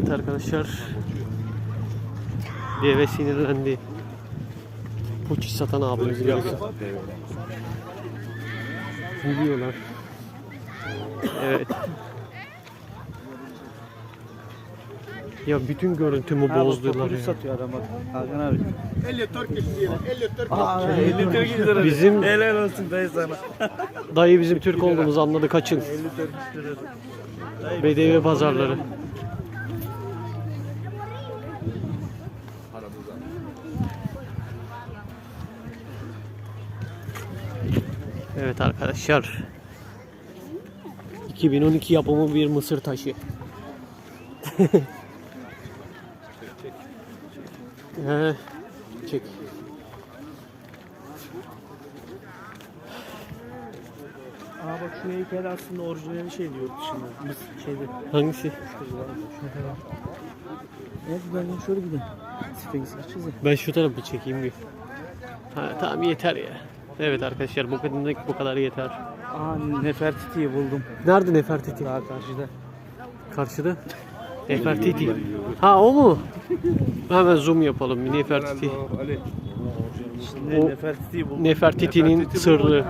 Evet arkadaşlar. Deve sinirlendi. Poçi satan abimiz geldi. Gülüyorlar. Evet. Ya bütün görüntümü bozdular ya. satıyor adam bak. Hakan abi. 50 Turkish lira, 50 Turkish Aa, 50 Türk lira. Bizim- Helal olsun dayı sana. Dayı bizim Türk olduğumuzu anladı kaçın. 50 Türk lira. Bedevi pazarları. Evet arkadaşlar. 2012 yapımı bir mısır taşı. He, çek. Aa bak şu heykel aslında orijinali şey diyor dışında. Biz şeyde. Hangisi? Evet ben şöyle gidelim. Ben şu tarafı çekeyim bir. Ha, tamam yeter ya. Evet arkadaşlar bu kadınlık bu kadar yeter. Aa Nefertiti'yi buldum. Nerede Nefertiti? Daha karşıda. Karşıda. Nefertiti. Ha o mu? Hemen zoom yapalım Nefertiti. Şimdi Nefertiti'yi buldum. Nefertiti'nin sırrı.